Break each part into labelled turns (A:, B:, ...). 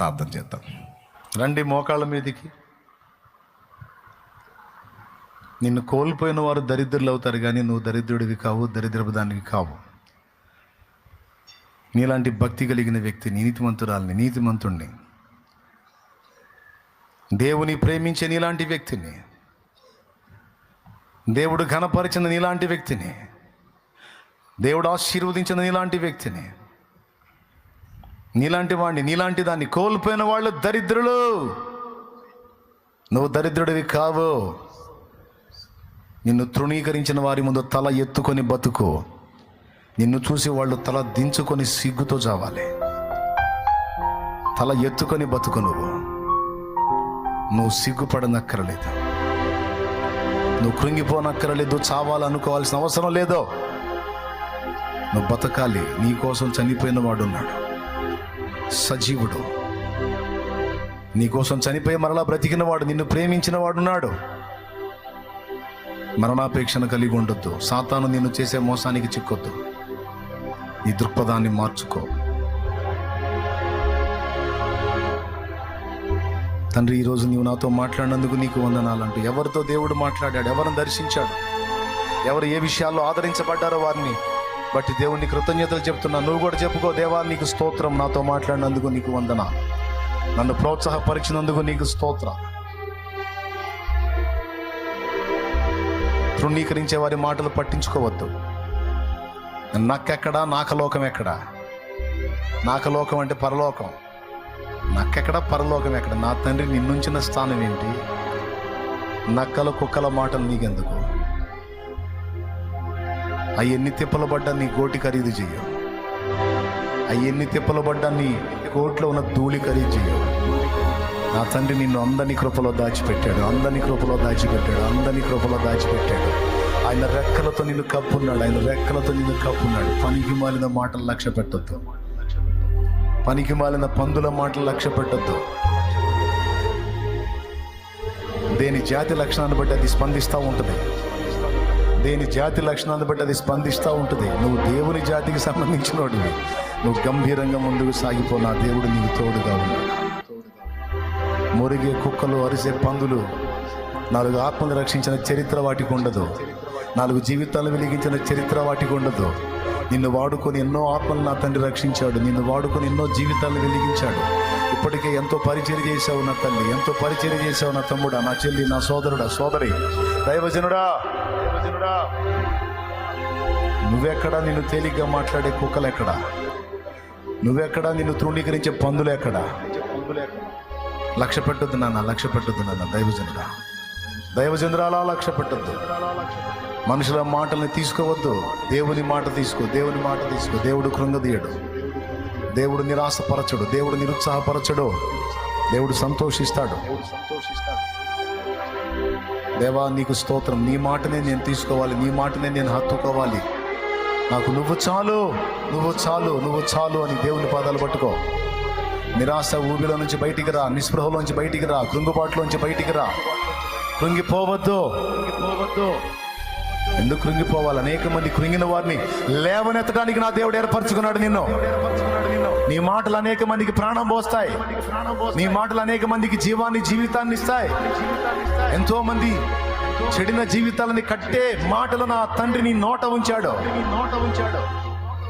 A: ప్రార్థన చేద్దాం. రండి మోకాళ్ళ మీదికి. నిన్ను కోల్పోయిన వారు దరిద్రులు అవుతారు కానీ నువ్వు దరిద్రుడివి కావు దరిద్రపు కావు. నీలాంటి భక్తి కలిగిన వ్యక్తిని నీతిమంతురాలని నీతిమంతుణ్ణి. దేవుని ప్రేమించే నీలాంటి వ్యక్తిని. దేవుడు ఘనపరిచిన నీలాంటి వ్యక్తిని. దేవుడు ఆశీర్వదించిన నీలాంటి వ్యక్తిని. నీలాంటి వాడిని నీలాంటి దాన్ని కోల్పోయిన వాళ్ళు దరిద్రులు. నువ్వు దరిద్రుడివి కావు. నిన్ను తృణీకరించిన వారి ముందు తల ఎత్తుకొని బతుకు. నిన్ను చూసి వాళ్ళు తల దించుకొని సిగ్గుతో చావాలి తల ఎత్తుకొని బతుకు నువ్వు. నువ్వు సిగ్గుపడనక్కరలేదు. నువ్వు కృంగిపోనక్కరలేదు చావాలనుకోవాల్సిన అవసరం లేదో. నువ్వు బతకాలి నీ కోసం చనిపోయిన వాడున్నాడు. సజీవుడు. నీకోసం చనిపోయి మరలా బ్రతికిన వాడు నిన్ను ప్రేమించిన వాడున్నాడు మరణాపేక్షను కలిగి ఉండొద్దు. సాతాను నిన్ను చేసే మోసానికి చిక్కొద్దు. నీ దృక్పథాన్ని మార్చుకో. తండ్రి ఈరోజు నీవు నాతో మాట్లాడినందుకు నీకు వందనాలంటూ ఎవరితో దేవుడు మాట్లాడాడు? ఎవరిని దర్శించాడు? ఎవరు ఏ విషయాల్లో ఆదరించబడ్డారో వారిని బట్టి దేవుని కృతజ్ఞతలు చెప్తున్నా. నువ్వు కూడా చెప్పుకో దేవా నీకు స్తోత్రం. నాతో మాట్లాడినందుకు నీకు వందన. నన్ను ప్రోత్సాహపరిచినందుకు నీకు స్తోత్ర. తృణీకరించే వారి మాటలు పట్టించుకోవద్దు. నక్కెక్కడా నాకలోకం ఎక్కడా? నాకలోకం అంటే పరలోకం. నక్కెక్కడ పరలోకం ఎక్కడ? నా తండ్రి నిన్నుంచిన స్థానం ఏంటి? నక్కల కుక్కల మాటలు నీకెందుకు? అయ్యన్ని తిప్పలబడ్డా నీ గోటి ఖరీదు చెయ్యు అయ్యన్ని తిప్పలబడ్డా నీ కోట్లో ఉన్న ధూళి ఖరీదు చెయ్యు నా తండ్రి నిన్ను అందని కృపలో దాచిపెట్టాడు అందని కృపలో దాచిపెట్టాడు అందని కృపలో దాచిపెట్టాడు. ఆయన రెక్కలతో నిన్ను కప్పున్నాడు ఆయన రెక్కలతో నిన్ను కప్పున్నాడు. పనికి మాలిన మాటలు లక్ష్య పెట్టొద్దు. పనికి మాలిన పందుల మాటలు లక్ష్య పెట్టొద్దు. దేని జాతి లక్షణాన్ని బట్టి అది స్పందిస్తూ ఉంటుంది. దేని జాతి లక్షణాన్ని బట్టి అది స్పందిస్తూ ఉంటుంది. నువ్వు దేవుని జాతికి సంబంధించినోడివి. నువ్వు గంభీరంగా ముందుకు సాగిపో నా దేవుడు నీకు తోడుగా ఉన్నాడు మురిగే కుక్కలు అరిసే పందులు నాలుగు ఆత్మలు రక్షించిన చరిత్ర వాటికి ఉండదు. నాలుగు జీవితాలు వెలిగించిన చరిత్ర వాటికి ఉండదు. నిన్ను వాడుకొని ఎన్నో ఆత్మలు నా తండ్రి రక్షించాడు. నిన్ను వాడుకొని ఎన్నో జీవితాలను వెలిగించాడు. ఇప్పటికే ఎంతో పరిచయం చేశావు నా తల్లి ఎంతో పరిచయం చేశావు నా తమ్ముడా నా చెల్లి నా సోదరుడా సోదరి దైవజనుడా. దైవజనుడా నువ్వెక్కడా నిన్ను తేలిగ్గా మాట్లాడే కుక్కలు ఎక్కడా? నువ్వెక్కడా నిన్ను తృణీకరించే పందులు ఎక్కడా? లక్ష్య పెట్టొద్దు నాన్న లక్ష్య పెట్టొద్దు నాన్న దైవజనుడా. దైవజనురాలా లక్ష్య పెట్టొద్దు. మనుషుల మాటల్ని తీసుకోవద్దు. దేవుని మాట తీసుకో దేవుని మాట తీసుకో. దేవుడు కృంగదీయడు. దేవుడు నిరాశపరచడు దేవుడు నిరుత్సాహపరచడు. దేవుడు సంతోషిస్తాడు. దేవా నీకు స్తోత్రం. నీ మాటనే నేను తీసుకోవాలి. నీ మాటనే నేను హత్తుకోవాలి. నాకు నువ్వు చాలు నువ్వు చాలు నువ్వు చాలు అని దేవుని పాదాలు పట్టుకో. నిరాశ ఊబిలో నుంచి బయటికి రా నిస్పృహలోంచి బయటికి రా కృంగుబాటులోంచి బయటికి రా. కృంగిపోవద్దు. కృంగిపోవద్దు. ఎందుకు కృంగిపోవాలి? అనేక మంది కృంగిన వారిని లేవనెత్తడానికి నా దేవుడు ఏర్పరచుకున్నాడు నిన్ను. నీ మాటలు అనేక మందికి ప్రాణం పోస్తాయి. నీ మాటలు అనేక మందికి జీవాన్ని జీవితాన్ని ఇస్తాయి. ఎంతో మంది చెడిన జీవితాలని కట్టే మాటలు నా తండ్రి నీ నోట ఉంచాడు. నోట ఉంచాడు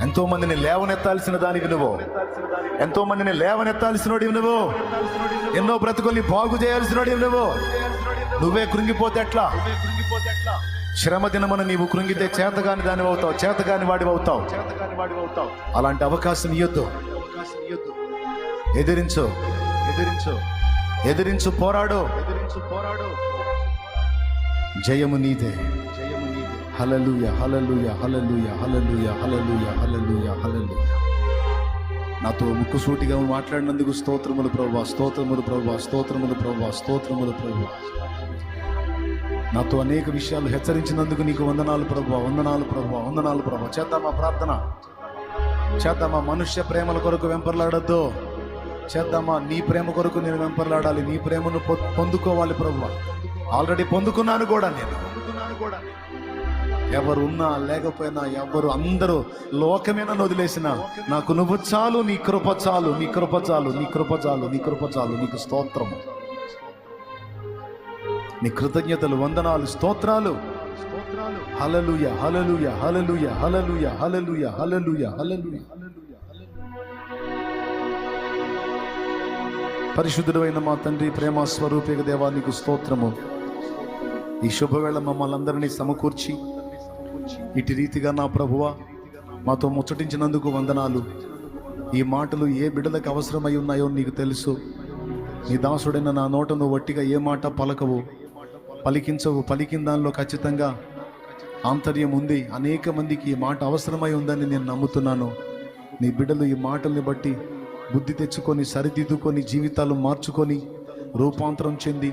A: ఎంతో మందిని లేవనెత్తాల్సిన దానికి నువ్వు. ఎంతో మందిని లేవనెత్తాల్సినోడి నువ్వు. ఎన్నో బ్రతుకుల్ని బాగు చేయాల్సినోడి నువ్వు. నువ్వే కృంగిపోతే ఎట్లా? శ్రమ దినమున నీవు కృంగితే చేతగాని దాని అవుతావు చేతగాని వాడి అవుతావు. అలాంటి అవకాశం ఇవ్వద్దు ఎదిరించు. ఎదిరించు. ఎదిరించు పోరాడు. ఎదిరించు పోరాడు. జయము నీదే. జయము నీదే. హలలుయ హలలుయ హలలుయ హలలుయ హలలుయ హలలుయ హలలుయ నాతో ముక్కుసూటిగా మాట్లాడినందుకు స్తోత్రములు ప్రభా స్తోత్రములు ప్రభా స్తోత్రములు ప్రభా స్తోత్రములు ప్రభా నాతో అనేక విషయాలు హెచ్చరించినందుకు నీకు వందనాలు ప్రభు వందనాలు ప్రభు వందనాలు ప్రభు చేద్దామా ప్రార్థన? చేద్దామా మనుష్య ప్రేమల కొరకు వెంపర్లాడద్దు. చేద్దామా నీ ప్రేమ కొరకు నేను వెంపర్లాడాలి. నీ ప్రేమను పొందుకోవాలి ప్రభు ఆల్రెడీ పొందుకున్నాను కూడా నేను. ఎవరు ఉన్నా లేకపోయినా ఎవరు అందరూ లోకమే నన్ను వదిలేసిన. నాకు నువ్వు చాలు నీ కృప చాలు నీ కృప చాలు నీ కృప చాలు నీ కృప చాలు నీకు స్తోత్రము. నీ కృతజ్ఞతలు వందనాలు స్తోత్రాలు. హలలుయ హలలుయ హలలుయ హలలుయ హలలుయ హలలుయ హలలుయ పరిశుద్ధుడైన మా తండ్రి ప్రేమ స్వరూపిక దేవానికి స్తోత్రము. ఈ శుభవేళ మమ్మల్ని అందరినీ సమకూర్చి ఇటు రీతిగా నా ప్రభువ మాతో ముచ్చటించినందుకు వందనాలు. ఈ మాటలు ఏ బిడ్డలకు అవసరమై ఉన్నాయో నీకు తెలుసు. నీ దాసుడైన నా నోటను వట్టిగా ఏ మాట పలకవు పలికించవు పలికిన దానిలో ఖచ్చితంగా ఆంతర్యం ఉంది. అనేక మందికి ఈ మాట అవసరమై ఉందని నేను నమ్ముతున్నాను. నీ బిడ్డలు ఈ మాటల్ని బట్టి బుద్ధి తెచ్చుకొని సరిదిద్దుకొని జీవితాలు మార్చుకొని రూపాంతరం చెంది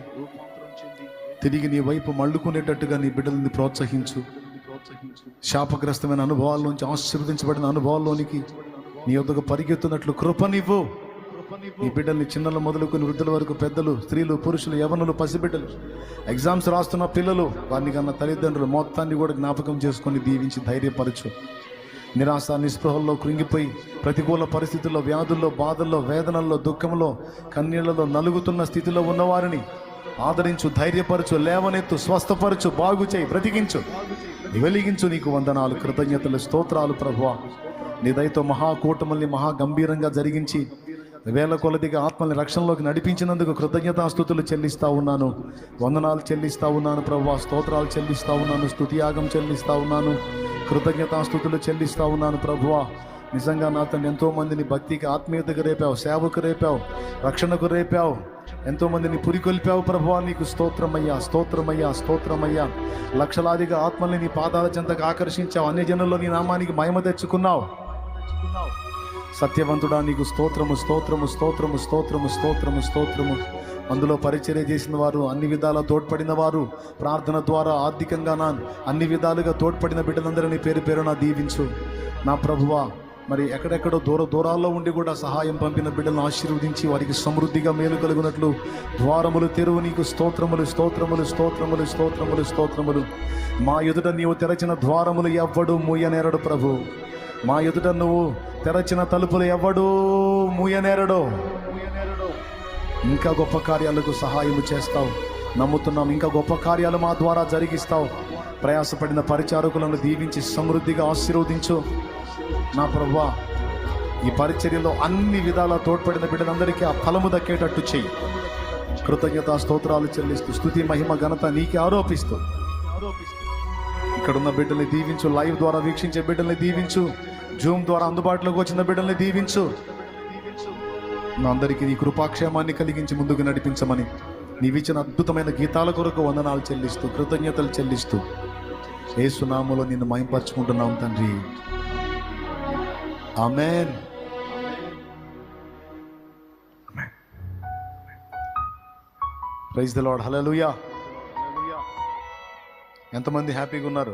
A: తిరిగి నీ వైపు మళ్ళుకునేటట్టుగా నీ బిడ్డల్ని ప్రోత్సహించు. శాపగ్రస్తమైన అనుభవాల నుంచి ఆశీర్వదించబడిన అనుభవాల్లోనికి నీ యొద్దకు పరిగెత్తున్నట్లు కృపనివ్వు. ఈ బిడ్డల్ని చిన్నలు మొదలుకొని వృద్ధుల వరకు పెద్దలు స్త్రీలు పురుషులు యవనులు పసిబిడ్డలు. ఎగ్జామ్స్ రాస్తున్న పిల్లలు వారిని కన్నా తల్లిదండ్రులు మొత్తాన్ని కూడా జ్ఞాపకం చేసుకొని దీవించి ధైర్యపరచు. నిరాశ నిస్పృహల్లో కృంగిపోయి ప్రతికూల పరిస్థితుల్లో వ్యాధుల్లో బాధల్లో వేదనల్లో దుఃఖంలో కన్నీళ్ళలో నలుగుతున్న స్థితిలో ఉన్నవారిని ఆదరించు ధైర్యపరచు లేవనెత్తు స్వస్థపరచు బాగు చేయి బ్రతికించు. వెలిగించు నీకు వందనాలు కృతజ్ఞతలు స్తోత్రాలు ప్రభు నీ దయతో మహాకూటముల్ని మహా గంభీరంగా జరిగించి వేల కొలదిగా ఆత్మల్ని రక్షణలోకి నడిపించినందుకు కృతజ్ఞతాస్థుతులు చెల్లిస్తా ఉన్నాను. వందనాలు చెల్లిస్తా ఉన్నాను ప్రభు స్తోత్రాలు చెల్లిస్తా ఉన్నాను. స్తుతియాగం చెల్లిస్తా ఉన్నాను. కృతజ్ఞతాస్థుతులు చెల్లిస్తా ఉన్నాను ప్రభువా నిజంగా నా తండ్రి ఎంతో మందిని భక్తికి ఆత్మీయతకు రేపావు సేవకు రేపావు రక్షణకు రేపావు. ఎంతో మందిని పురికొల్పావు ప్రభువా నీకు స్తోత్రమయ్యా స్తోత్రమయ్యా స్తోత్రమయ్యా. లక్షలాదిగా ఆత్మల్ని నీ పాదాల చెంతకు ఆకర్షించావు. అన్ని జనుల్లో నీ నామానికి మహిమ తెచ్చుకున్నావు. సత్యవంతుడా నీకు స్తోత్రము స్తోత్రము స్తోత్రము స్తోత్రము స్తోత్రము స్తోత్రము. అందులో పరిచర్య చేసిన వారు అన్ని విధాల తోడ్పడిన వారు. ప్రార్థన ద్వారా ఆర్థికంగా నా అన్ని విధాలుగా తోడ్పడిన బిడ్డలందరినీ పేరు పేరు నా దీవించు. నా ప్రభువా మరి ఎక్కడెక్కడో దూర దూరాల్లో ఉండి కూడా సహాయం పంపిన బిడ్డలను ఆశీర్వదించి వారికి సమృద్ధిగా మేలు కలుగునట్లు ద్వారములు తెరువు నీకు. స్తోత్రములు స్తోత్రములు స్తోత్రములు స్తోత్రములు స్తోత్రములు. మా ఎదుట నీవు తెరచిన ద్వారములు ఎవ్వడు మూయనేరడు ప్రభు. మా ఎదుట నువ్వు తెరచిన తలుపులు ఎవడు మూయనేరడు. ఇంకా గొప్ప కార్యాలకు సహాయం చేస్తావు. నమ్ముతున్నాం. ఇంకా గొప్ప కార్యాలు మా ద్వారా జరిగిస్తావు. ప్రయాసపడిన పరిచారకులను దీవించి సమృద్ధిగా ఆశీర్వదించు. నా ప్రభా ఈ పరిచర్యలో అన్ని విధాల తోడ్పడిన బిడ్డలందరికీ ఆ ఫలము దక్కేటట్టు చెయ్యి. కృతజ్ఞత స్తోత్రాలు చెల్లిస్తూ స్థుతి మహిమ ఘనత నీకే ఆరోపిస్తూ. ఇక్కడ ఉన్న బిడ్డల్ని దీవించు లైవ్ ద్వారా వీక్షించే బిడ్డల్ని దీవించు. జూమ్ ద్వారా అందుబాటులోకి వచ్చిన బిడ్డల్ని దీవించు. నా అందరికీ నీ కృపాక్షేమాన్ని కలిగించి ముందుకు నడిపించమని నీవిచ్చిన అద్భుతమైన గీతాల కొరకు వందనాలు చెల్లిస్తూ కృతజ్ఞతలు చెల్లిస్తూ ఏసునామలో నిన్ను మయంపరచుకుంటున్నాం తండ్రి. Amen. Praise the Lord hello ఎంతమంది హ్యాపీగా ఉన్నారు?